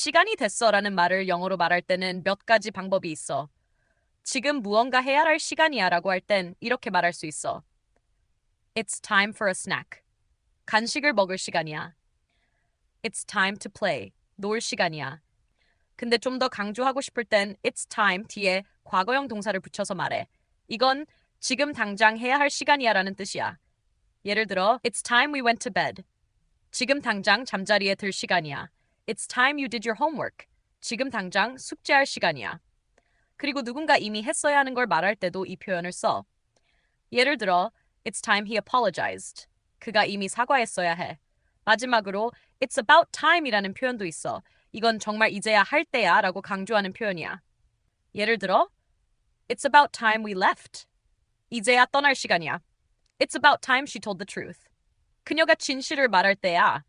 시간이 됐어 라는 말을 영어로 말할 때는 몇 가지 방법이 있어. 지금 무언가 해야 할 시간이야 라고 할 땐 이렇게 말할 수 있어. It's time for a snack. 간식을 먹을 시간이야. It's time to play. 놀 시간이야. 근데 좀 더 강조하고 싶을 땐 it's time 뒤에 과거형 동사를 붙여서 말해. 이건 지금 당장 해야 할 시간이야 라는 뜻이야. 예를 들어, it's time we went to bed. 지금 당장 잠자리에 들 시간이야. It's time you did your homework. 지금 당장 숙제할 시간이야. 그리고 누군가 이미 했어야 하는 걸 말할 때도 이 표현을 써. 예를 들어, it's time he apologized. 그가 이미 사과했어야 해. 마지막으로, it's about time이라는 표현도 있어. 이건 정말 이제야 할 때야 라고 강조하는 표현이야. 예를 들어, it's about time we left. 이제야 떠날 시간이야. It's about time she told the truth. 그녀가 진실을 말할 때야.